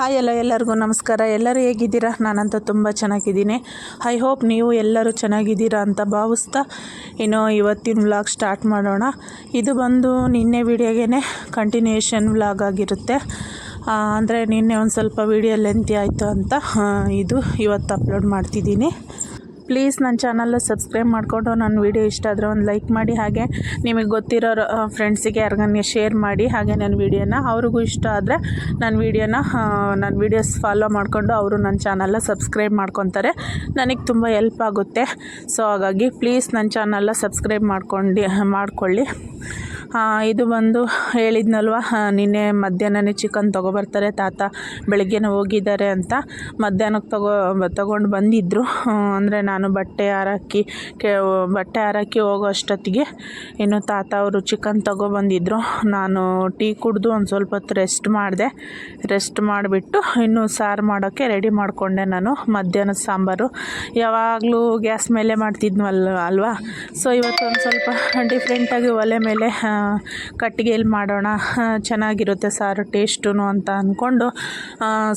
Hi ಎಲ್ಲ ಎಲ್ಲರಿಗೂ ನಮಸ್ಕಾರ. ಎಲ್ಲರೂ ಹೇಗಿದ್ದೀರಾ? ನಾನಂತೂ ತುಂಬ ಚೆನ್ನಾಗಿದ್ದೀನಿ. ಐ ಹೋಪ್ ನೀವು ಎಲ್ಲರೂ ಚೆನ್ನಾಗಿದ್ದೀರಾ ಅಂತ ಭಾವಿಸ್ತಾ ಇನ್ನು ಇವತ್ತಿನ ವ್ಲಾಗ್ ಸ್ಟಾರ್ಟ್ ಮಾಡೋಣ. ಇದು ಬಂದು ನಿನ್ನೆ ವಿಡಿಯೋಗೇ ಕಂಟಿನ್ಯೂಷನ್ ವ್ಲಾಗ್ ಆಗಿರುತ್ತೆ. ಅಂದರೆ ನಿನ್ನೆ ಒಂದು ಸ್ವಲ್ಪ ವಿಡಿಯೋ ಲೆಂತಿ ಆಯಿತು ಅಂತ ಇದು ಇವತ್ತು ಅಪ್ಲೋಡ್ ಮಾಡ್ತಿದ್ದೀನಿ. ಪ್ಲೀಸ್ ನನ್ನ ಚಾನಲ್ನ ಸಬ್ಸ್ಕ್ರೈಬ್ ಮಾಡಿಕೊಂಡು ನನ್ನ ವೀಡಿಯೋ ಇಷ್ಟ ಆದರೆ ಒಂದು ಲೈಕ್ ಮಾಡಿ. ಹಾಗೆ ನಿಮಗೆ ಗೊತ್ತಿರೋ ಫ್ರೆಂಡ್ಸಿಗೆ ಯಾರಿಗನ್ನ ಶೇರ್ ಮಾಡಿ. ಹಾಗೆ ನನ್ನ ವೀಡಿಯೋನ ಅವ್ರಿಗೂ ಇಷ್ಟ ಆದರೆ ನನ್ನ ವೀಡಿಯೋನ ನನ್ನ ವೀಡಿಯೋಸ್ ಫಾಲೋ ಮಾಡಿಕೊಂಡು ಅವರು ನನ್ನ ಚಾನಲ್ನ ಸಬ್ಸ್ಕ್ರೈಬ್ ಮಾಡ್ಕೊತಾರೆ. ನನಗೆ ತುಂಬ ಹೆಲ್ಪ್ ಆಗುತ್ತೆ. ಸೊ ಹಾಗಾಗಿ ಪ್ಲೀಸ್ ನನ್ನ ಚಾನಲ್ನ ಸಬ್ಸ್ಕ್ರೈಬ್ ಮಾಡ್ಕೊಂಡು ಮಾಡ್ಕೊಳ್ಳಿ. ಇದು ಬಂದು ಹೇಳಿದ್ನಲ್ವ ನಿನ್ನೆ ಮಧ್ಯಾಹ್ನನೇ ಚಿಕನ್ ತೊಗೊಬರ್ತಾರೆ, ತಾತ ಬೆಳಗ್ಗೆನೇ ಹೋಗಿದ್ದಾರೆ ಅಂತ ಮಧ್ಯಾಹ್ನಕ್ಕೆ ತಗೋ, ತಗೊಂಡು ಬಂದಿದ್ದರು ಅಂದರೆ ನಾನು ಬಟ್ಟೆ ಹಾರಕ್ಕಿ, ಕೆ, ಬಟ್ಟೆ ಹಾರಕ್ಕಿ ಹೋಗೋ ಅಷ್ಟೊತ್ತಿಗೆ ಇನ್ನು ತಾತ ಅವರು ಚಿಕನ್ ತೊಗೊಬಂದಿದ್ದರು ನಾನು ಟೀ ಕುಡಿದು ಒಂದು ಸ್ವಲ್ಪ ಹೊತ್ತು ರೆಸ್ಟ್ ಮಾಡಿದೆ. ರೆಸ್ಟ್ ಮಾಡಿಬಿಟ್ಟು ಇನ್ನು ಸಾರು ಮಾಡೋಕ್ಕೆ ರೆಡಿ ಮಾಡಿಕೊಂಡೆ ನಾನು ಮಧ್ಯಾಹ್ನದ ಸಾಂಬಾರು. ಯಾವಾಗಲೂ ಗ್ಯಾಸ್ ಮೇಲೆ ಮಾಡ್ತಿದ್ವಲ್ಲ ಅಲ್ವಾ? ಸೊ ಇವತ್ತು ಒಂದು ಸ್ವಲ್ಪ ಡಿಫ್ರೆಂಟಾಗಿ ಒಲೆ ಮೇಲೆ ಕಟ್ಟಿಗೆಯಲ್ಲಿ ಮಾಡೋಣ. ಚೆನ್ನಾಗಿರುತ್ತೆ ಸಾರು ಟೇಸ್ಟು ಅಂತ ಅಂದ್ಕೊಂಡು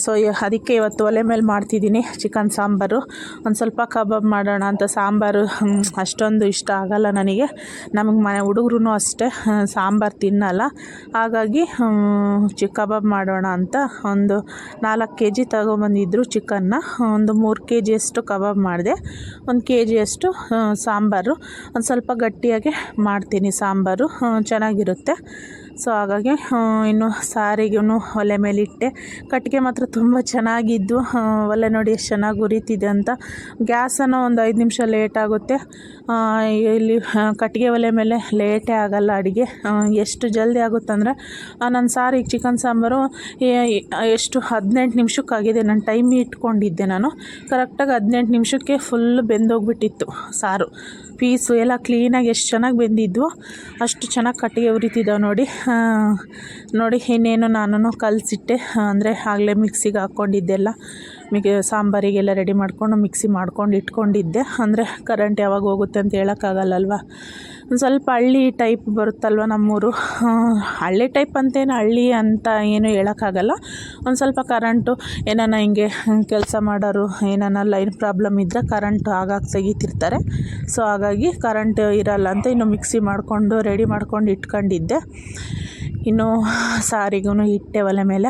ಸೊ ಅದಕ್ಕೆ ಇವತ್ತು ಒಲೆ ಮೇಲೆ ಮಾಡ್ತಿದ್ದೀನಿ ಚಿಕನ್ ಸಾಂಬಾರು. ಒಂದು ಸ್ವಲ್ಪ ಕಬಾಬ್ ಮಾಡೋಣ ಅಂತ ಸಾಂಬಾರು ಅಷ್ಟೊಂದು ಇಷ್ಟ ಆಗಲ್ಲ ನನಗೆ. ನಮಗೆ ಮನೆ ಹುಡುಗರು ಅಷ್ಟೇ ಸಾಂಬಾರು ತಿನ್ನಲ್ಲ. ಹಾಗಾಗಿ ಚಿ, ಕಬಾಬ್ ಮಾಡೋಣ ಅಂತ ಒಂದು ನಾಲ್ಕು ಕೆ ಜಿ ತಗೊಬಂದಿದ್ರು ಚಿಕನ್ನ. ಒಂದು ಮೂರು ಕೆ ಜಿಯಷ್ಟು ಕಬಾಬ್ ಮಾಡಿದೆ. ಒಂದು ಕೆ ಜಿಯಷ್ಟು ಸಾಂಬಾರು. ಒಂದು ಸ್ವಲ್ಪ ಗಟ್ಟಿಯಾಗಿ ಮಾಡ್ತೀನಿ ಸಾಂಬಾರು. ಚೆನ್ನಾಗಿರುತ್ತೆ. ಸೊ ಹಾಗಾಗಿ ಇನ್ನು ಸಾರಿಗೂ ಒಲೆ ಮೇಲೆ ಇಟ್ಟೆ. ಕಟ್ಟಿಗೆ ಮಾತ್ರ ತುಂಬ ಚೆನ್ನಾಗಿದ್ದು ಒಲೆ ನೋಡಿ ಎಷ್ಟು ಚೆನ್ನಾಗಿ ಉರಿತಿದೆ ಅಂತ. ಗ್ಯಾಸನ್ನು ಒಂದು ಐದು ನಿಮಿಷ ಲೇಟ್ ಆಗುತ್ತೆ. ಇಲ್ಲಿ ಕಟ್ಟಿಗೆ ಒಲೆ ಮೇಲೆ ಲೇಟೇ ಆಗಲ್ಲ ಅಡುಗೆ. ಎಷ್ಟು ಜಲ್ದಿ ಆಗುತ್ತಂದರೆ ನನ್ನ ಸಾರಿಗೆ ಚಿಕನ್ ಸಾಂಬಾರು ಎಷ್ಟು ಹದಿನೆಂಟು ನಿಮಿಷಕ್ಕಾಗಿದೆ. ನಾನು ಟೈಮ್ ಇಟ್ಕೊಂಡಿದ್ದೆ ನಾನು. ಕರೆಕ್ಟಾಗಿ ಹದಿನೆಂಟು ನಿಮಿಷಕ್ಕೆ ಫುಲ್ ಬೆಂದೋಗ್ಬಿಟ್ಟಿತ್ತು ಸಾರು. ಪೀಸು ಎಲ್ಲ ಕ್ಲೀನಾಗಿ ಎಷ್ಟು ಚೆನ್ನಾಗಿ ಬೆಂದಿದ್ವೋ ಅಷ್ಟು ಚೆನ್ನಾಗಿ ಕಟ್ಟಿಗೆ ಉರಿತಿದ್ದಾವೆ ನೋಡಿ. ನೋಡಿ ಇನ್ನೇನು ನಾನು ಕಲಸಿಟ್ಟೆ. ಅಂದರೆ ಆಗಲೇ ಮಿಕ್ಸಿಗೆ ಹಾಕ್ಕೊಂಡಿದ್ದೆಲ್ಲ. ಮಿಗೆ ಸಾಂಬಾರಿಗೆಲ್ಲ ರೆಡಿ ಮಾಡಿಕೊಂಡು ಮಿಕ್ಸಿ ಮಾಡ್ಕೊಂಡು ಇಟ್ಕೊಂಡಿದ್ದೆ. ಅಂದರೆ ಕರೆಂಟ್ ಯಾವಾಗ ಹೋಗುತ್ತೆ ಅಂತ ಹೇಳೋಕ್ಕಾಗಲ್ಲಲ್ವ? ಒಂದು ಸ್ವಲ್ಪ ಹಳ್ಳಿ ಟೈಪ್ ಬರುತ್ತಲ್ವ ನಮ್ಮೂರು. ಹಳ್ಳಿ ಟೈಪ್ ಅಂತೇನು ಹಳ್ಳಿ ಅಂತ ಏನು ಹೇಳೋಕ್ಕಾಗಲ್ಲ. ಒಂದು ಸ್ವಲ್ಪ ಕರೆಂಟು ಏನಾನ ಹಿಂಗೆ ಕೆಲಸ ಮಾಡೋರು, ಏನಾನ ಲೈನ್ ಪ್ರಾಬ್ಲಮ್ ಇದ್ದರೆ ಕರೆಂಟ್ ಆಗಾಗ ತೆಗಿತಿರ್ತಾರೆ. ಸೊ ಹಾಗಾಗಿ ಕರೆಂಟ್ ಇರಲ್ಲ ಅಂತ ಇನ್ನು ಮಿಕ್ಸಿ ಮಾಡಿಕೊಂಡು ರೆಡಿ ಮಾಡ್ಕೊಂಡು ಇಟ್ಕೊಂಡಿದ್ದೆ. ಇನ್ನು ಸಾರಿಗೂ ಇಟ್ಟೆ ಒಲೆ ಮೇಲೆ.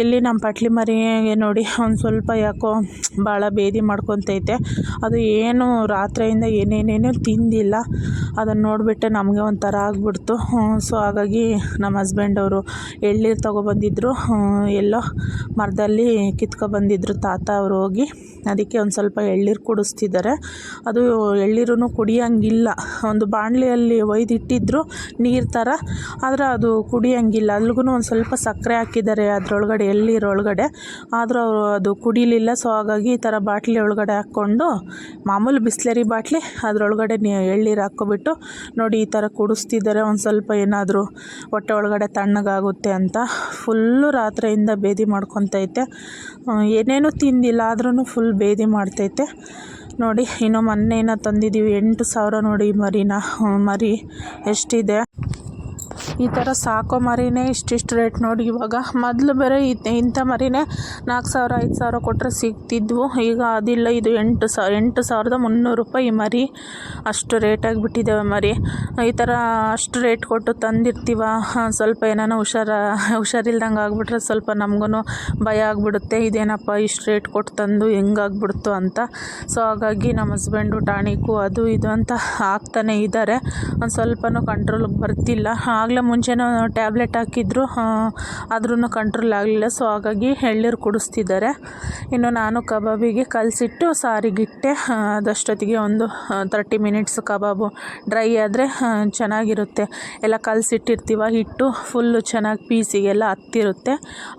ಇಲ್ಲಿ ನಮ್ಮ ಪಟ್ಲಿ ಮರಿಗೆ ನೋಡಿ, ಒಂದು ಸ್ವಲ್ಪ ಯಾಕೋ ಭಾಳ ಬೇದಿ ಮಾಡ್ಕೊತೈತೆ. ಅದು ಏನು ರಾತ್ರಿಯಿಂದ ಏನೇನೇನು ತಿಂದಿಲ್ಲ. ಅದನ್ನು ನೋಡಿಬಿಟ್ಟೆ ನಮಗೆ ಒಂಥರ ಆಗಿಬಿಡ್ತು. ಸೊ ಹಾಗಾಗಿ ನಮ್ಮ ಹಸ್ಬೆಂಡ್ ಅವರು ಎಳ್ಳೀರು ತೊಗೊಬಂದಿದ್ರು. ಎಲ್ಲೋ ಮರದಲ್ಲಿ ಕಿತ್ಕೊಬಂದಿದ್ರು ತಾತ ಅವರು ಹೋಗಿ. ಅದಕ್ಕೆ ಒಂದು ಸ್ವಲ್ಪ ಎಳ್ಳೀರು ಕುಡಿಸ್ತಿದ್ದಾರೆ. ಅದು ಎಳ್ಳೀರೂ ಕುಡಿಯೋಂಗಿಲ್ಲ. ಒಂದು ಬಾಣಲಿಯಲ್ಲಿ ಒಯ್ದಿಟ್ಟಿದ್ರು ನೀರು ಥರ ಆದರೆ ಅದು ಕುಡಿಯೋಂಗಿಲ್ಲ. ಅಲ್ಗೂ ಒಂದು ಸ್ವಲ್ಪ ಸಕ್ಕರೆ ಹಾಕಿದ್ದಾರೆ ಅದರೊಳಗಡೆ ಎಳ್ನೀರೊಳಗಡೆ ಆದರೂ ಅವರು ಅದು ಕುಡಿಲಿಲ್ಲ ಸೊ ಹಾಗಾಗಿ ಈ ಥರ ಬಾಟ್ಲಿ ಒಳಗಡೆ ಹಾಕ್ಕೊಂಡು, ಮಾಮೂಲು ಬಿಸ್ಲೇರಿ ಬಾಟ್ಲಿ, ಅದರೊಳಗಡೆ ಎಳ್ನೀರು ಹಾಕ್ಕೊಬಿಟ್ಟು, ನೋಡಿ ಈ ಥರ ಕುಡಿಸ್ತಿದ್ದಾರೆ, ಒಂದು ಸ್ವಲ್ಪ ಏನಾದರೂ ಹೊಟ್ಟೆ ಒಳಗಡೆ ತಣ್ಣಗಾಗುತ್ತೆ ಅಂತ. ಫುಲ್ಲು ರಾತ್ರಿಯಿಂದ ಬೇದಿ ಮಾಡ್ಕೊತೈತೆ. ಏನೇನು ತಿಂದಿಲ್ಲ ಆದ್ರೂ ಫುಲ್ ಬೇದಿ ಮಾಡ್ತೈತೆ. ನೋಡಿ, ಇನ್ನು ಏನೋ ತಂದಿದ್ದೀವಿ, ಎಂಟು ಸಾವಿರ ನೋಡಿ ಮರಿನ. ಮರಿ ಎಷ್ಟಿದೆ? ಈ ಥರ ಸಾಕೋ ಮರಿನೇ ಇಷ್ಟಿಷ್ಟು ರೇಟ್ ನೋಡಿ ಇವಾಗ. ಮೊದಲು ಬೇರೆ ಇಂಥ ಮರಿನೇ ನಾಲ್ಕು ಸಾವಿರ, ಐದು ಸಾವಿರ ಕೊಟ್ಟರೆ ಸಿಗ್ತಿದ್ವು. ಈಗ ಅದಿಲ್ಲ, ಇದು ಎಂಟು ಸಾ ಎಂಟು ಸಾವಿರದ ಮುನ್ನೂರು ರೂಪಾಯಿ ಮರಿ. ಅಷ್ಟು ರೇಟಾಗಿ ಬಿಟ್ಟಿದ್ದೇವೆ ಮರಿ. ಈ ಥರ ಅಷ್ಟು ರೇಟ್ ಕೊಟ್ಟು ತಂದಿರ್ತೀವ. ಸ್ವಲ್ಪ ಏನಾನ ಹುಷಾರ, ಹುಷಾರಿಲ್ದಂಗೆ ಆಗಿಬಿಟ್ರೆ ಸ್ವಲ್ಪ ನಮಗೂ ಭಯ ಆಗಿಬಿಡುತ್ತೆ. ಇದೇನಪ್ಪ ಇಷ್ಟು ರೇಟ್ ಕೊಟ್ಟು ತಂದು ಹೆಂಗಾಗ್ಬಿಡ್ತು ಅಂತ. ಸೊ, ಹಾಗಾಗಿ ನಮ್ಮ ಹಸ್ಬೆಂಡು, ಟಾಣಿಕು, ಅದು, ಇದು ಅಂತ ಹಾಕ್ತಾನೆ ಇದ್ದಾರೆ. ಒಂದು ಸ್ವಲ್ಪನೂ ಕಂಟ್ರೋಲ್ಗೆ ಬರ್ತಿಲ್ಲ. ಆಗಲೇ ಮುಂಚೆನೂ ಟ್ಯಾಬ್ಲೆಟ್ ಹಾಕಿದ್ರು ಆದ್ರೂ ಕಂಟ್ರೋಲ್ ಆಗಲಿಲ್ಲ, ಸೊ ಹಾಗಾಗಿ ಎಳ್ನೀರು ಕುಡಿಸ್ತಿದ್ದಾರೆ. ಇನ್ನು ನಾನು ಕಬಾಬಿಗೆ ಕಲಸಿಟ್ಟು ಸಾರಿಗಿಟ್ಟೆ ಅದಷ್ಟೊತ್ತಿಗೆ ಒಂದು ತರ್ಟಿ ಮಿನಿಟ್ಸ್ ಕಬಾಬು ಡ್ರೈ ಆದರೆ ಚೆನ್ನಾಗಿರುತ್ತೆ. ಎಲ್ಲ ಕಲಸಿಟ್ಟಿರ್ತೀವ, ಹಿಟ್ಟು ಫುಲ್ಲು ಚೆನ್ನಾಗಿ ಪೀಸಿಗೆಲ್ಲ ಹತ್ತಿರುತ್ತೆ,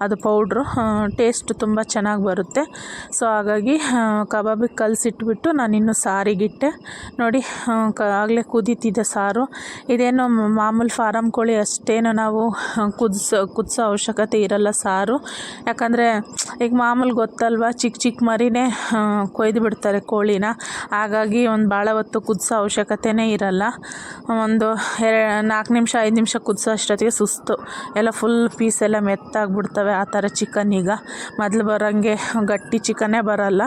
ಅದು ಪೌಡ್ರು ಟೇಸ್ಟ್ ತುಂಬ ಚೆನ್ನಾಗಿ ಬರುತ್ತೆ. ಸೊ ಹಾಗಾಗಿ ಕಬಾಬಿಗೆ ಕಲಸಿಟ್ಬಿಟ್ಟು ನಾನಿನ್ನು ಸಾರಿಗಿಟ್ಟೆ. ನೋಡಿ ಆಗಲೇ ಕುದೀತಿದೆ ಸಾರು. ಇದೇನು ಮಾಮೂಲು ಫಾರಮ್ ಕೋಳಿ ಅಷ್ಟೇನು ನಾವು ಕುದಿಸೋ ಕುದಿಸೋ ಅವಶ್ಯಕತೆ ಇರಲ್ಲ ಸಾರು. ಯಾಕಂದರೆ ಈಗ ಮಾಮೂಲಿ ಗೊತ್ತಲ್ವ ಚಿಕ್ಕ ಚಿಕ್ಕ ಮರಿನೇ ಕೊಯ್ದು ಬಿಡ್ತಾರೆ ಕೋಳಿನ. ಹಾಗಾಗಿ ಒಂದು ಭಾಳ ಹೊತ್ತು ಕುದಿಸೋ ಅವಶ್ಯಕತೆನೇ ಇರಲ್ಲ. ಒಂದು ಎರಡು ನಾಲ್ಕು ನಿಮಿಷ, ಐದು ನಿಮಿಷ ಕುದಿಸೋ ಅಷ್ಟೊತ್ತಿಗೆ ಸುಸ್ತು. ಎಲ್ಲ ಫುಲ್ ಪೀಸ್ ಎಲ್ಲ ಮೆತ್ತಾಗ್ಬಿಡ್ತವೆ ಆ ಥರ ಚಿಕನ್ ಈಗ. ಮೊದಲು ಬರೋಂಗೆ ಗಟ್ಟಿ ಚಿಕನ್ನೇ ಬರೋಲ್ಲ.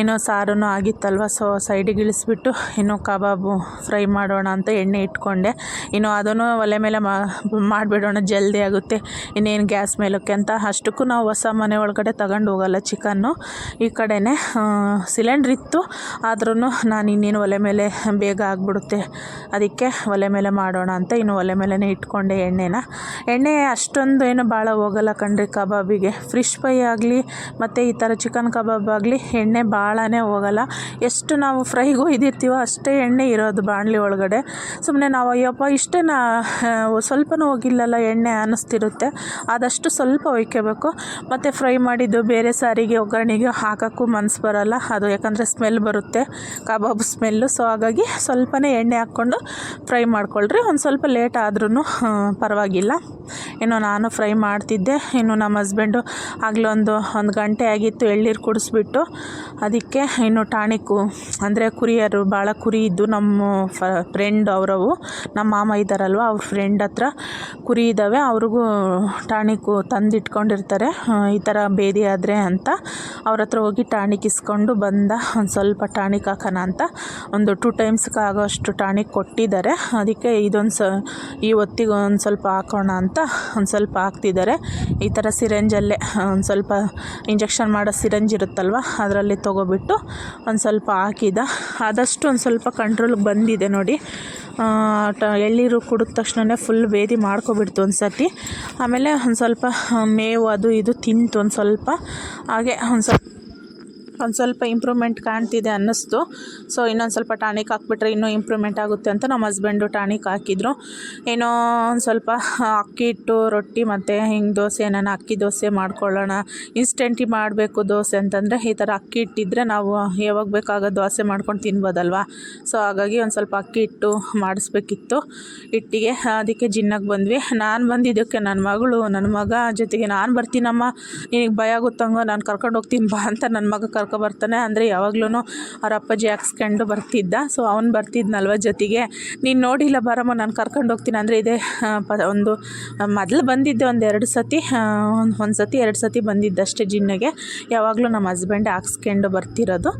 ಇನ್ನೂ ಸಾರೂ ಆಗಿತ್ತಲ್ವ ಸೊ ಸೈಡಿಗೆ ಇಳಿಸ್ಬಿಟ್ಟು ಇನ್ನೂ ಕಬಾಬು ಫ್ರೈ ಮಾಡೋಣ ಅಂತ ಎಣ್ಣೆ ಇಟ್ಕೊಂಡೆ. ಇನ್ನು ಅದನ್ನು ಒಲೆ ಮೇಲೆ ಮಾಡಿಬಿಡೋಣ, ಜಲ್ದಿ ಆಗುತ್ತೆ. ಇನ್ನೇನು ಗ್ಯಾಸ್ ಮೇಲಕ್ಕೆ ಅಂತ. ಅಷ್ಟಕ್ಕೂ ನಾವು ಹೊಸ ಮನೆ ಒಳಗಡೆ ತಗೊಂಡು ಹೋಗಲ್ಲ ಚಿಕನ್ನು. ಈ ಕಡೆನೇ ಸಿಲಿಂಡ್ರ್ ಇತ್ತು. ಆದ್ರೂ ನಾನು ಇನ್ನೇನು ಒಲೆ ಮೇಲೆ ಬೇಗ ಆಗಿಬಿಡುತ್ತೆ. ಅದಕ್ಕೆ ಒಲೆ ಮೇಲೆ ಮಾಡೋಣ ಅಂತ ಇನ್ನು ಒಲೆ ಮೇಲೇ ಇಟ್ಕೊಂಡೆ ಎಣ್ಣೆನ. ಎಣ್ಣೆ ಅಷ್ಟೊಂದು ಏನು ಭಾಳ ಹೋಗಲ್ಲ ಕಣ್ರಿ ಕಬಾಬಿಗೆ. ಫಿಶ್ ಫ್ರೈ ಆಗಲಿ, ಮತ್ತು ಈ ಥರ ಚಿಕನ್ ಕಬಾಬ್ ಆಗಲಿ, ಎಣ್ಣೆ ಭಾಳನೇ ಹೋಗಲ್ಲ. ಎಷ್ಟು ನಾವು ಫ್ರೈಗೂ ಇದಿರ್ತೀವೋ ಅಷ್ಟೇ ಎಣ್ಣೆ ಇರೋದು ಬಾಣಲಿ ಒಳಗಡೆ. ಸುಮ್ಮನೆ ನಾವು, ಅಯ್ಯಪ್ಪ ಇಷ್ಟೇನಾ ಸ್ವಲ್ಪನೂ ಹೋಗಿಲ್ಲಲ್ಲ, ಎಣ್ಣೆ ಅನ್ನಿಸ್ತಿರುತ್ತೆ ಆದಷ್ಟು ಸ್ವಲ್ಪ ಒಯ್ಕೋಬೇಕು. ಮತ್ತು ಫ್ರೈ ಮಾಡಿದ್ದು ಬೇರೆ ಸಾರಿಗೆ ಒಗ್ಗರಣೆಗೆ ಹಾಕೋಕ್ಕೂ ಮನಸ್ಸು ಬರೋಲ್ಲ. ಅದು ಯಾಕಂದರೆ ಸ್ಮೆಲ್ ಬರುತ್ತೆ, ಕಬಾಬ್ ಸ್ಮೆಲ್ಲು. ಸೊ ಹಾಗಾಗಿ ಸ್ವಲ್ಪನೇ ಎಣ್ಣೆ ಹಾಕ್ಕೊಂಡು ಫ್ರೈ ಮಾಡ್ಕೊಳ್ರಿ. ಒಂದು ಸ್ವಲ್ಪ ಲೇಟ್ ಆದ್ರೂ ಪರವಾಗಿಲ್ಲ. ಇನ್ನು ನಾನು ಫ್ರೈ ಮಾಡ್ತಿದ್ದೆ. ಇನ್ನು ನಮ್ಮ ಹಸ್ಬೆಂಡು ಆಗಲೊಂದು ಒಂದು ಗಂಟೆ ಆಗಿತ್ತು ಎಳ್ನೀರು ಕುಡಿಸ್ಬಿಟ್ಟು. ಅದಕ್ಕೆ ಇನ್ನು ಟಾಣಿಕ್ಕು ಅಂದರೆ ಕುರಿಯರು, ಭಾಳ ಕುರಿ ಇದ್ದು ನಮ್ಮ ಫ್ರೆಂಡ್ ಅವರವು, ನಮ್ಮ ಮಾಮ ಇದ್ದಾರಲ್ವ, ಅವ್ರ ಫ್ರೆಂಡ್ ಹತ್ರ ಕುರಿ ಇದ್ದಾವೆ ಅವ್ರಿಗೂ ಟಾಣಿಕ್ಕು ತಂದಿಟ್ಕೊಂಡಿರ್ತಾರೆ. ಈ ಥರ ಬೇದಿ ಆದರೆ ಅಂತ ಅವ್ರ ಹತ್ರ ಹೋಗಿ ಟಾಣಿಕ್ ಇಸ್ಕೊಂಡು ಬಂದ, ಒಂದು ಸ್ವಲ್ಪ ಟಾಣಿಕ್ ಹಾಕೋಣ ಅಂತ. ಒಂದು ಟೂ ಟೈಮ್ಸ್ಗೆ ಆಗೋಷ್ಟು ಟಾಣಿಕ್ ಕೊಟ್ಟಿದ್ದಾರೆ. ಅದಕ್ಕೆ ಇದೊಂದು ಸ, ಈ ಹೊತ್ತಿಗೆ ಒಂದು ಸ್ವಲ್ಪ ಹಾಕೋಣ ಅಂತ ಒಂದು ಸ್ವಲ್ಪ ಹಾಕ್ತಿದ್ದಾರೆ. ಈ ಥರ ಸಿರೆಂಜಲ್ಲೇ ಒಂದು ಸ್ವಲ್ಪ ಇಂಜೆಕ್ಷನ್ ಮಾಡೋ ಸಿರಂಜ್ ಇರುತ್ತಲ್ವ, ಅದರಲ್ಲಿ ತೊಗೊಬಿಟ್ಟು ಒಂದು ಸ್ವಲ್ಪ ಹಾಕಿದ. ಆದಷ್ಟು ಒಂದು ಸ್ವಲ್ಪ ಕಂಟ್ರೋಲ್ಗೆ ಬಂದಿದೆ ನೋಡಿ. ಟ, ಎಳ್ನೀರು ಕುಡಿದ ತಕ್ಷಣವೇ ಫುಲ್ ಬೇದಿ ಮಾಡ್ಕೊಬಿಡ್ತು ಒಂದು ಸರ್ತಿ ಆಮೇಲೆ ಒಂದು ಸ್ವಲ್ಪ ಮೇವು ಅದು ಇದು ತಿಂತು ಒಂದು ಸ್ವಲ್ಪ. ಹಾಗೆ ಒಂದು ಸ್ವಲ್ಪ ಒಂದು ಸ್ವಲ್ಪ ಇಂಪ್ರೂವ್ಮೆಂಟ್ ಕಾಣ್ತಿದೆ ಅನ್ನಿಸ್ತು. ಸೊ ಇನ್ನೊಂದು ಸ್ವಲ್ಪ ಟಾನಿಕ್ ಹಾಕ್ಬಿಟ್ರೆ ಇನ್ನೂ ಇಂಪ್ರೂವ್ಮೆಂಟ್ ಆಗುತ್ತೆ ಅಂತ ನಮ್ಮ ಹಸ್ಬೆಂಡು ಟಾನಿಕ್ ಹಾಕಿದ್ರು. ಏನೋ ಒಂದು ಸ್ವಲ್ಪ ಅಕ್ಕಿ ಹಿಟ್ಟು, ರೊಟ್ಟಿ ಮತ್ತು ಹಿಂಗೆ ದೋಸೆ ಏನಾನ ಅಕ್ಕಿ ದೋಸೆ ಮಾಡ್ಕೊಳ್ಳೋಣ ಇನ್ಸ್ಟೆಂಟಿ ಮಾಡಬೇಕು ದೋಸೆ ಅಂತಂದರೆ ಈ ಥರ ಅಕ್ಕಿ ಹಿಟ್ಟಿದ್ರೆ ನಾವು ಯಾವಾಗ ಬೇಕಾಗ ದೋಸೆ ಮಾಡ್ಕೊಂಡು ತಿನ್ಬೋದಲ್ವ? ಸೊ ಹಾಗಾಗಿ ಒಂದು ಸ್ವಲ್ಪ ಅಕ್ಕಿ ಹಿಟ್ಟು ಮಾಡಿಸ್ಬೇಕಿತ್ತು. ಹಿಟ್ಟಿಗೆ, ಅದಕ್ಕೆ ಜಿನ್ನಾಗಿ ಬಂದ್ವಿ. ನಾನು ಬಂದಿದ್ದಕ್ಕೆ ನನ್ನ ಮಗಳು ನನ್ನ ಮಗ ಜೊತೆಗೆ ನಾನು ಬರ್ತೀನಮ್ಮ, ನಿನಗೆ ಭಯ ಆಗುತ್ತಂಗೋ ನಾನು ಕರ್ಕೊಂಡು ಹೋಗ್ತೀನಿ ಬಾ ಅಂತ ನನ್ನ ಮಗ ಕರ್ಕೊ ಬರ್ತಾನೆ. ಅಂದರೆ ಯಾವಾಗ್ಲೂ ಅವ್ರ ಅಪ್ಪಾಜಿ ಹಾಕ್ಸ್ಕೊಂಡು ಬರ್ತಿದ್ದ. ಸೊ ಅವ್ನು ಬರ್ತಿದ್ನಲ್ವ ಜೊತೆಗೆ. ನೀನು ನೋಡಿಲ್ಲ ಬರಮ್ಮ, ನಾನು ಕರ್ಕೊಂಡು ಹೋಗ್ತೀನಿ. ಅಂದರೆ ಇದೇ ಪ, ಒಂದು ಮೊದಲು ಬಂದಿದ್ದೆ ಒಂದು ಎರಡು ಸತಿ ಒಂದು ಸತಿ, ಎರಡು ಸತಿ ಬಂದಿದ್ದಷ್ಟೇ ಜಿನ್ನಗೆ. ಯಾವಾಗಲೂ ನಮ್ಮ ಹಸ್ಬೆಂಡ್ ಹಾಕ್ಸ್ಕೊಂಡು ಬರ್ತಿರೋದು.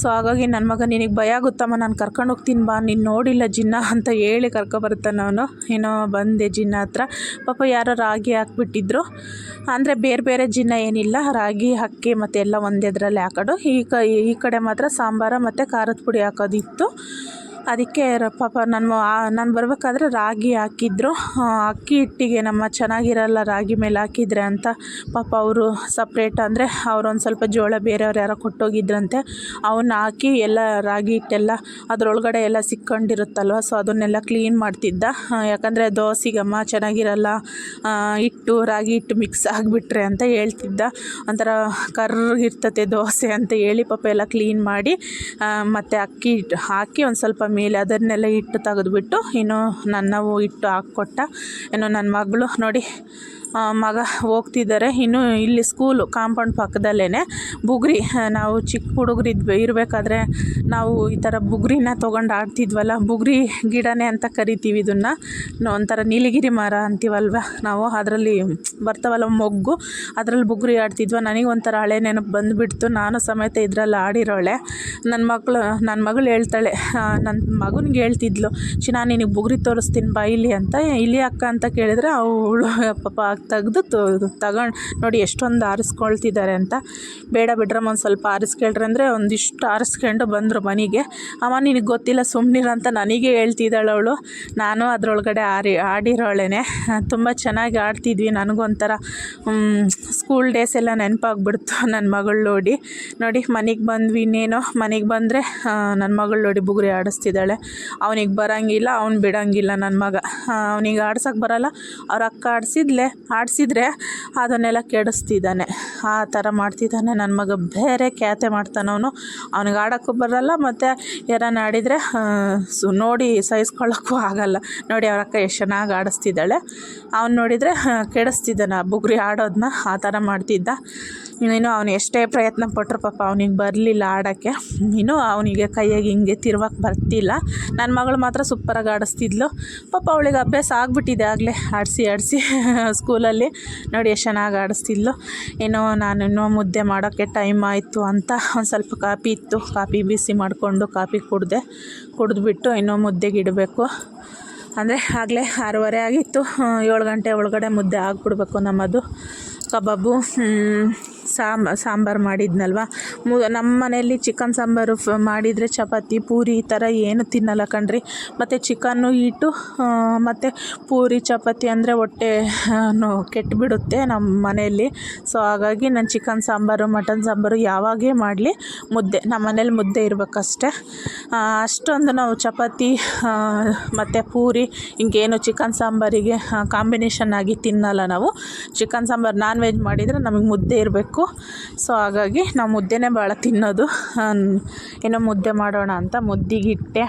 ಸೊ ಹಾಗಾಗಿ ನನ್ನ ಮಗ, ನಿನಗೆ ಭಯ ಆಗುತ್ತಮ್ಮ, ನಾನು ಕರ್ಕೊಂಡು ಹೋಗ್ತೀನಿ ಬಾ. ನೀನು ನೋಡಿಲ್ಲ ಜಿನ್ನ ಅಂತ ಹೇಳಿ ಕರ್ಕೊಬರ್ತಾನೆ ಅವನು. ಏನೋ ಬಂದೆ ಜಿನ್ನ ಹತ್ರ. ಪಾಪ ಯಾರೋ ರಾಗಿ ಹಾಕ್ಬಿಟ್ಟಿದ್ರು. ಅಂದರೆ ಬೇರೆ ಬೇರೆ ಜಿನ್ನ ಏನಿಲ್ಲ. ರಾಗಿ ಅಕ್ಕಿ ಮತ್ತೆ ಎಲ್ಲ ಒಂದೇದ್ರಲ್ಲಿ ಈ ಕ ಈ ಕಡೆ ಮಾತ್ರ ಸಾಂಬಾರು ಮತ್ತು ಖಾರದ ಪುಡಿ ಹಾಕೋದಿತ್ತು. ಅದಕ್ಕೆ ಪಾಪ ನನ್ನ ನಾನು ಬರಬೇಕಾದ್ರೆ ರಾಗಿ ಹಾಕಿದ್ರು. ಅಕ್ಕಿ ಹಿಟ್ಟಿಗೆ ನಮ್ಮ ಚೆನ್ನಾಗಿರಲ್ಲ ರಾಗಿ ಮೇಲೆ ಹಾಕಿದ್ರೆ ಅಂತ ಪಾಪ ಅವರು ಸಪ್ರೇಟ್ ಅಂದರೆ ಅವ್ರು ಒಂದು ಸ್ವಲ್ಪ ಜೋಳ ಬೇರೆಯವ್ರು ಯಾರೋ ಕೊಟ್ಟೋಗಿದ್ರಂತೆ. ಅವನ್ನ ಹಾಕಿ ಎಲ್ಲ ರಾಗಿ ಹಿಟ್ಟೆಲ್ಲ ಅದರೊಳಗಡೆ ಎಲ್ಲ ಸಿಕ್ಕೊಂಡಿರುತ್ತಲ್ವ ಸೊ ಅದನ್ನೆಲ್ಲ ಕ್ಲೀನ್ ಮಾಡ್ತಿದ್ದ. ಯಾಕಂದರೆ ದೋಸೆಗಮ್ಮ ಚೆನ್ನಾಗಿರಲ್ಲ ಹಿಟ್ಟು, ರಾಗಿ ಹಿಟ್ಟು ಮಿಕ್ಸ್ ಆಗಿಬಿಟ್ರೆ ಅಂತ ಹೇಳ್ತಿದ್ದ. ಒಂಥರ ಕರ್ರಗಿರ್ತತೆ ದೋಸೆ ಅಂತ ಹೇಳಿ ಪಾಪ ಎಲ್ಲ ಕ್ಲೀನ್ ಮಾಡಿ ಮತ್ತು ಅಕ್ಕಿ ಹಾಕಿ ಒಂದು ಸ್ವಲ್ಪ ಮೇಲೆ ಅದನ್ನೆಲ್ಲ ಹಿಟ್ಟು ತೆಗೆದ್ಬಿಟ್ಟು ಇನ್ನು ನನ್ನವು ಹಿಟ್ಟು ಹಾಕ್ಕೊಟ್ಟ ಇನ್ನು ನನ್ನ ಮಗಳು ನೋಡಿ ಮಗ ಹೋಗ್ತಿದ್ದಾರೆ. ಇನ್ನು ಇಲ್ಲಿ ಸ್ಕೂಲು ಕಾಂಪೌಂಡ್ ಪಕ್ಕದಲ್ಲೇ ಬುಗುರಿ. ನಾವು ಚಿಕ್ಕ ಹುಡುಗರಿದ್ವಿ ಇರಬೇಕಾದ್ರೆ ನಾವು ಈ ಥರ ಬುಗುರಿನ ತೊಗೊಂಡು ಆಡ್ತಿದ್ವಲ್ಲ, ಬುಗುರಿ ಗಿಡನೇ ಅಂತ ಕರಿತೀವಿ ಇದನ್ನು. ಒಂಥರ ನೀಲಗಿರಿ ಮರ ಅಂತೀವಲ್ವ? ನಾವು ಅದರಲ್ಲಿ ಬರ್ತಾವಲ್ಲ ಮೊಗ್ಗು, ಅದರಲ್ಲಿ ಬುಗುರಿ ಆಡ್ತಿದ್ವ. ನನಗೆ ಒಂಥರ ಹಳೆ ನೆನಪು ಬಂದುಬಿಡ್ತು. ನಾನು ಸಮೇತ ಇದರಲ್ಲಿ ಆಡಿರೋಳೆ. ನನ್ನ ಮಕ್ಕಳು ನನ್ನ ಮಗಳು ಹೇಳ್ತಾಳೆ ನನ್ನ ಮಗನಿಗೆ ಹೇಳ್ತಿದ್ಲು, ಚಿನ್ನ, ನಿನಗೆ ಬುಗುರಿ ತೋರಿಸ್ತೀನಿ ಬಾ ಇಲ್ಲಿ ಅಂತ. ಇಲ್ಲಿ ಅಕ್ಕ ಅಂತ ಕೇಳಿದ್ರೆ ಅವಳು, ಪಾಪ ತೆಗ್ದು ತಗೊಂಡು ನೋಡಿ ಎಷ್ಟೊಂದು ಆರಿಸ್ಕೊಳ್ತಿದ್ದಾರೆ ಅಂತ. ಬೇಡ ಬಿಡ್ರಮ್ಮ, ಒಂದು ಸ್ವಲ್ಪ ಆರಿಸ್ಕೊಳ್ರಿ ಅಂದರೆ ಒಂದಿಷ್ಟು ಆರಿಸ್ಕೊಂಡು ಬಂದರು ಮನೆಗೆ. ಅಮ್ಮ, ನಿನಗೆ ಗೊತ್ತಿಲ್ಲ ಸುಮ್ಮನಿರ ಅಂತ ನನಗೆ ಹೇಳ್ತಿದ್ದಾಳೆ ಅವಳು. ನಾನು ಅದರೊಳಗಡೆ ಆರಿ, ಆಡಿರೋಳೇನೆ. ತುಂಬ ಚೆನ್ನಾಗಿ ಆಡ್ತಿದ್ವಿ, ನನಗೊಂಥರ ಸ್ಕೂಲ್ ಡೇಸ್ ಎಲ್ಲ ನೆನಪಾಗ್ಬಿಡ್ತು ನನ್ನ ಮಗಳು ನೋಡಿ. ನೋಡಿ, ಮನೆಗೆ ಬಂದ್ವಿ ಇನ್ನೇನೋ. ಮನೆಗೆ ಬಂದರೆ ನನ್ನ ಮಗಳು ನೋಡಿ ಬುಗುರಿ ಆಡಿಸ್ತಿದ್ದಾಳೆ. ಅವನಿಗೆ ಬರೋಂಗಿಲ್ಲ, ಅವ್ನು ಬಿಡೋಂಗಿಲ್ಲ ನನ್ನ ಮಗ. ಅವನಿಗೆ ಆಡ್ಸೋಕ್ಕೆ ಬರಲ್ಲ. ಅವ್ರ ಅಕ್ಕ ಆಡಿಸಿದ್ಲೆ, ಆಡಿಸಿದ್ರೆ ಅದನ್ನೆಲ್ಲ ಕೆಡಿಸ್ತಿದ್ದಾನೆ. ಆ ಥರ ಮಾಡ್ತಿದ್ದಾನೆ ನನ್ನ ಮಗ. ಬೇರೆ ಕ್ಯಾತೆ ಮಾಡ್ತಾನೆ ಅವನು. ಅವ್ನಿಗೆ ಆಡೋಕ್ಕೂ ಬರಲ್ಲ, ಮತ್ತು ಯಾರನ್ನ ಆಡಿದರೆ ಸು, ನೋಡಿ ಸಹಿಸ್ಕೊಳ್ಳೋಕ್ಕೂ ಆಗಲ್ಲ. ನೋಡಿ ಅವ್ರ ಅಕ್ಕ ಎಷ್ಟು ಚೆನ್ನಾಗಿ ಆಡಿಸ್ತಿದ್ದಾಳೆ. ಅವ್ನು ನೋಡಿದರೆ ಕೆಡಿಸ್ತಿದ್ದಾನೆ ಬುಗುರಿ ಆಡೋದನ್ನ ಆ ಥರ ಮಾಡ್ತಿದ್ದ. ಇನ್ನೇನು ಅವನು ಎಷ್ಟೇ ಪ್ರಯತ್ನ ಪಟ್ಟರು ಪಾಪ ಅವನಿಗೆ ಬರಲಿಲ್ಲ ಆಡೋಕ್ಕೆ. ಇನ್ನೂ ಅವನಿಗೆ ಕೈಯಾಗಿ ಹಿಂಗೆ ತಿರ್ವಕ್ಕೆ ಬರ್ತಿಲ್ಲ. ನನ್ನ ಮಗಳು ಮಾತ್ರ ಸೂಪರಾಗಿ ಆಡಿಸ್ತಿದ್ಲು. ಪಾಪ ಅವಳಿಗೆ ಅಭ್ಯಾಸ ಆಗಿಬಿಟ್ಟಿದೆ ಆಗಲೇ. ಆಡಿಸಿ ಆಡಿಸಿ ಸ್ಕೂಲಲ್ಲಿ ನೋಡಿ ಎಷ್ಟು ಚೆನ್ನಾಗಿ ಆಡಿಸ್ತಿದ್ಲು. ಏನೋ ನಾನು ಇನ್ನೂ ಮುದ್ದೆ ಮಾಡೋಕ್ಕೆ ಟೈಮ್ ಆಯಿತು ಅಂತ ಒಂದು ಸ್ವಲ್ಪ ಕಾಪಿ ಇತ್ತು. ಕಾಪಿ ಬಿಸಿ ಮಾಡಿಕೊಂಡು ಕಾಪಿ ಕುಡಿದೆ. ಕುಡಿದ್ಬಿಟ್ಟು ಇನ್ನೂ ಮುದ್ದೆಗೆ ಇಡಬೇಕು. ಅಂದರೆ ಆಗಲೇ ಆರೂವರೆ ಆಗಿತ್ತು. ಏಳು ಗಂಟೆ ಒಳಗಡೆ ಮುದ್ದೆ ಆಗಿಬಿಡ್ಬೇಕು ನಮ್ಮದು. ಕಬಾಬು ಸಾಂಬ ಸಾಂಬಾರು ಮಾಡಿದ್ನಲ್ವ? ಮು ನಮ್ಮ ಮನೆಯಲ್ಲಿ ಚಿಕನ್ ಸಾಂಬಾರು ಫ, ಮಾಡಿದರೆ ಚಪಾತಿ, ಪೂರಿ ಈ ಥರ ಏನು ತಿನ್ನಲ್ಲ ಕಣ್ರಿ. ಮತ್ತು ಚಿಕನ್ನು ಇಟ್ಟು ಮತ್ತು ಪೂರಿ, ಚಪಾತಿ ಅಂದರೆ ಹೊಟ್ಟೆ ಕೆಟ್ಟುಬಿಡುತ್ತೆ ನಮ್ಮ ಮನೆಯಲ್ಲಿ ಸೊ, ಹಾಗಾಗಿ ನಾನು ಚಿಕನ್ ಸಾಂಬಾರು, ಮಟನ್ ಸಾಂಬಾರು ಯಾವಾಗೇ ಮಾಡಲಿ ಮುದ್ದೆ, ನಮ್ಮ ಮನೇಲಿ ಮುದ್ದೆ ಇರಬೇಕಷ್ಟೆ. ಅಷ್ಟೊಂದು ನಾವು ಚಪಾತಿ ಮತ್ತು ಪೂರಿ, ಹಿಂಗೇನು ಚಿಕನ್ ಸಾಂಬಾರಿಗೆ ಕಾಂಬಿನೇಷನ್ ಆಗಿ ತಿನ್ನಲ್ಲ ನಾವು. ಚಿಕನ್ ಸಾಂಬಾರು ನಾನ್ ವೆಜ್ ಮಾಡಿದರೆ ನಮಗೆ ಮುದ್ದೆ ಇರಬೇಕು. ಸೊ ಹಾಗಾಗಿ ನಾವು ಮುದ್ದೆನೇ ಭಾಳ ತಿನ್ನೋದು. ಏನೋ ಮುದ್ದೆ ಮಾಡೋಣ ಅಂತ ಮುದ್ದಿಗಿಟ್ಟೆ.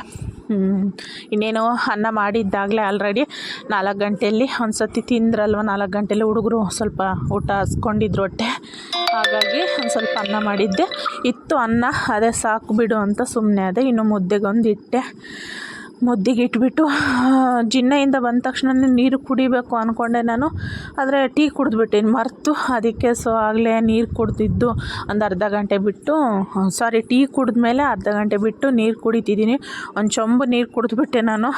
ಇನ್ನೇನೋ ಅನ್ನ ಮಾಡಿದ್ದಾಗಲೇ ಆಲ್ರೆಡಿ ನಾಲ್ಕು ಗಂಟೆಯಲ್ಲಿ ಒಂದು ಸತಿ ತಿಂದ್ರಲ್ವ, ನಾಲ್ಕು ಗಂಟೆಯಲ್ಲಿ ಹುಡುಗರು ಸ್ವಲ್ಪ ಊಟ ಹಸ್ಕೊಂಡಿದ್ರು ಹೊಟ್ಟೆ. ಹಾಗಾಗಿ ಒಂದು ಸ್ವಲ್ಪ ಅನ್ನ ಮಾಡಿದ್ದೆ. ಇತ್ತು ಅನ್ನ, ಅದೇ ಸಾಕು ಬಿಡು ಅಂತ ಸುಮ್ಮನೆ ಅದೇ ಇನ್ನು ಮುದ್ದೆಗೊಂದು ಇಟ್ಟೆ ಮುದ್ದಿಗೆ ಇಟ್ಬಿಟ್ಟು ಜಿನ್ನೆಯಿಂದ ಬಂದ ತಕ್ಷಣನೇ ನೀರು ಕುಡಿಬೇಕು ಅಂದ್ಕೊಂಡೆ ನಾನು. ಆದರೆ ಟೀ ಕುಡಿದ್ಬಿಟ್ಟಿನಿ ಮರೆತು. ಅದಕ್ಕೆ ಸೊ ಆಗಲೇ ನೀರು ಕುಡ್ದಿದ್ದು ಒಂದು ಅರ್ಧ ಗಂಟೆ ಬಿಟ್ಟು ಸಾರಿ ಟೀ ಕುಡಿದ್ಮೇಲೆ ಅರ್ಧ ಗಂಟೆ ಬಿಟ್ಟು ನೀರು ಕುಡಿತಿದ್ದೀನಿ. ಒಂದು ಚೊಂಬು ನೀರು ಕುಡಿದ್ಬಿಟ್ಟೆ ನಾನು.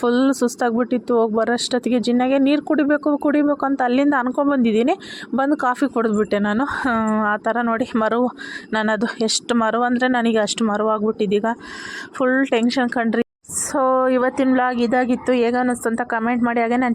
ಫುಲ್ ಸುಸ್ತಾಗ್ಬಿಟ್ಟಿತ್ತು, ಹೋಗಿ ಬರೋಷ್ಟೊತ್ತಿಗೆ ಜಿನ್ನಾಗೆ ನೀರು ಕುಡಿಬೇಕು ಕುಡಿಬೇಕು ಅಂತ ಅಲ್ಲಿಂದ ಅನ್ಕೊಂಡ್ಬಂದಿದ್ದೀನಿ ಬಂದು ಕಾಫಿ ಕುಡಿದ್ಬಿಟ್ಟೆ ನಾನು. ಆ ಥರ ನೋಡಿ ಮರು ನನ್ನದು ಎಷ್ಟು ಮರು ಅಂದರೆ ನನಗೆ ಅಷ್ಟು ಮರುವಾಗ್ಬಿಟ್ಟಿದ್ದೀಗ ಫುಲ್ ಟೆನ್ಷನ್ ಕಂಡ್ರಿ. ಸೊ ಇವತ್ತಿನ ಬ್ಲಾಗ್ ಇದಾಗಿತ್ತು. ಹೇಗೆ ಅನ್ನಿಸ್ತು ಅಂತ ಕಮೆಂಟ್ ಮಾಡಿ ಹಾಗೆ ನನ್ನ